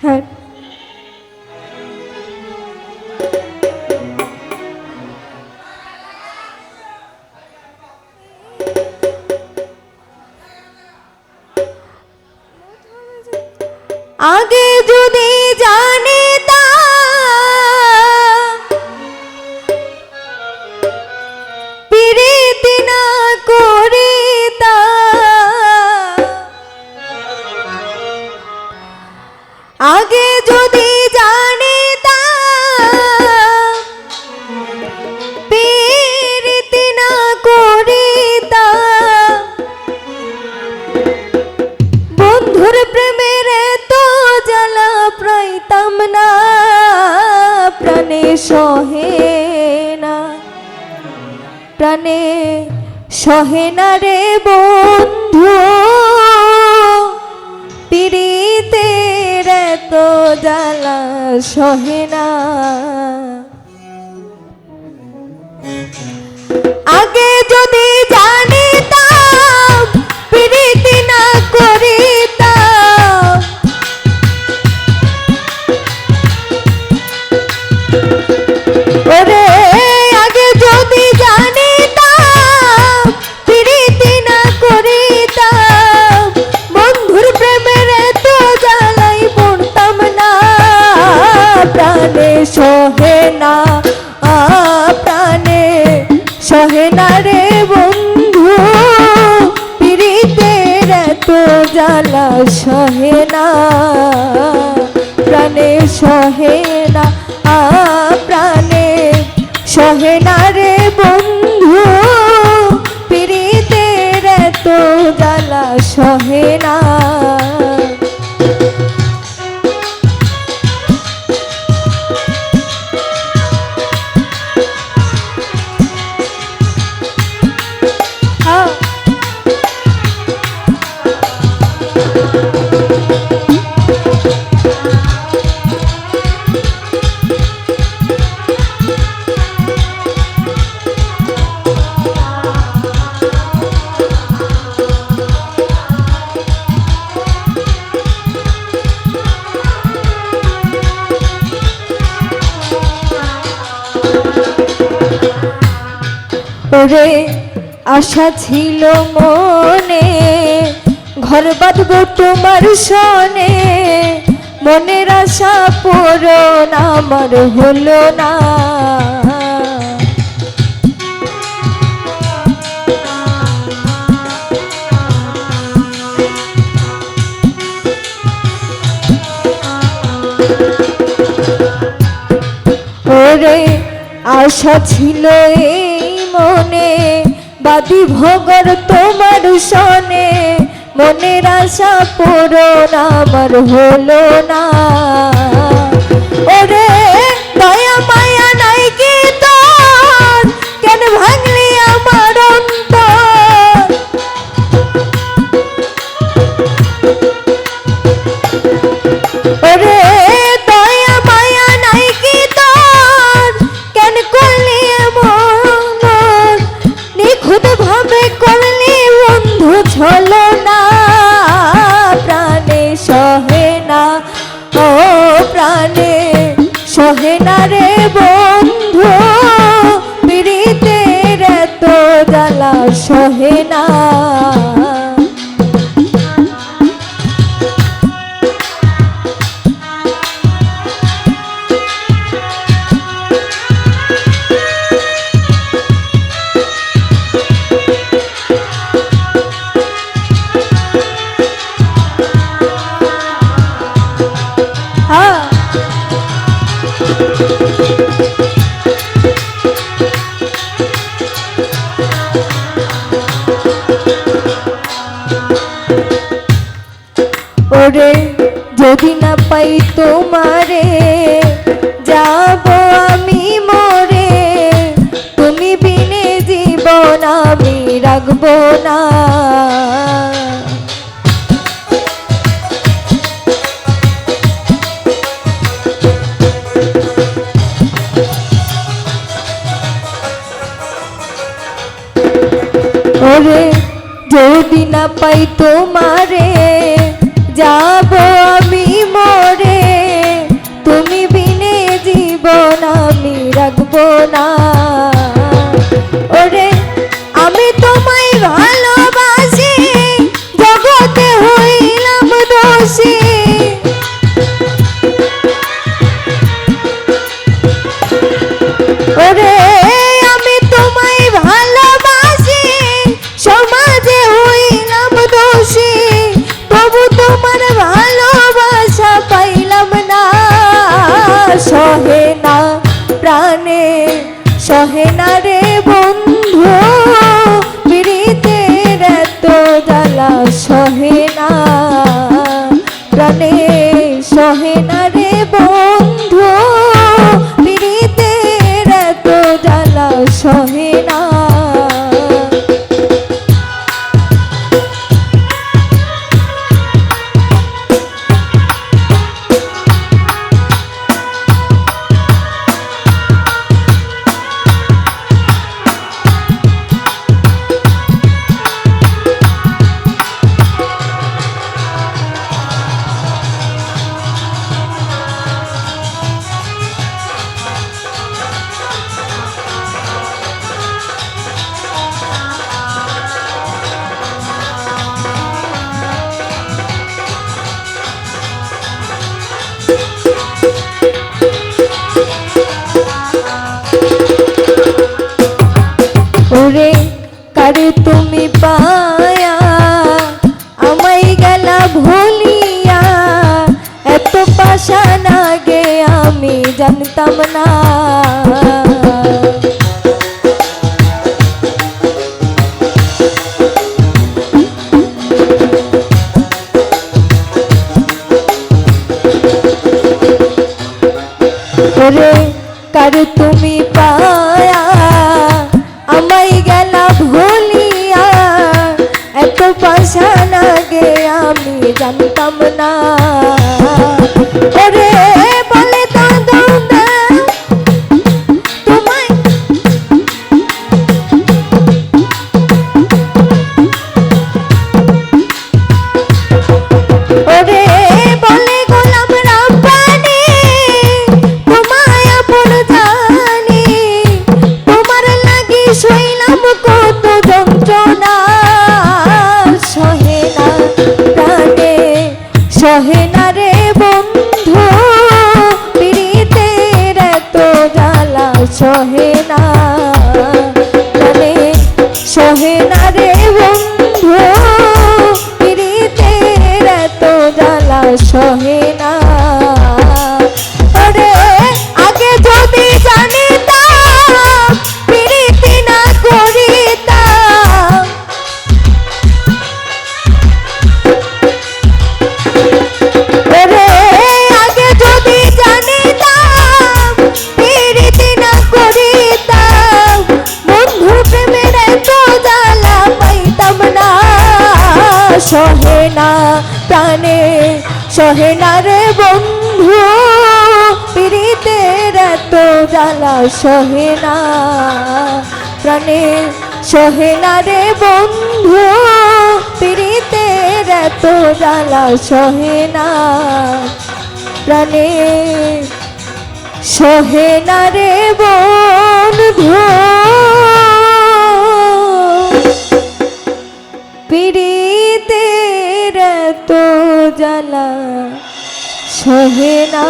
Hey. প্রাণে সহে না রে বন্ধু। পিড়িতে এত জ্বালা সহে না। আগে যদি জ্বালা সহে না, প্রাণে সহে না, আ প্রাণে সহে না রে বন্ধু। প্রিতে তো জ্বালা সহে না ওরে আশা ছিল মনে। ঘর বাঁধব তোমার সনে। মনের আশা পূরণ আমার হলো না। আশা ছিল মনে বাদি ভগর তোমার সনে মনের আশা পূরণ আমার হলো না। ওরে ওরে যদি না পাই তোমারে যাব আমি মরে। তুমি বিনে জীবন আমি রাখব না। সহ জানতাম না করে কার তুমি পা show me সহে না রে বন্ধু পিড়িতে এত জ্বালা সহে না। প্রাণে সহে না রে বন্ধু পিড়িতে এত জ্বালা সহে না। প্রাণে সহে না রে বন্ধু, পীড়িত সহে না।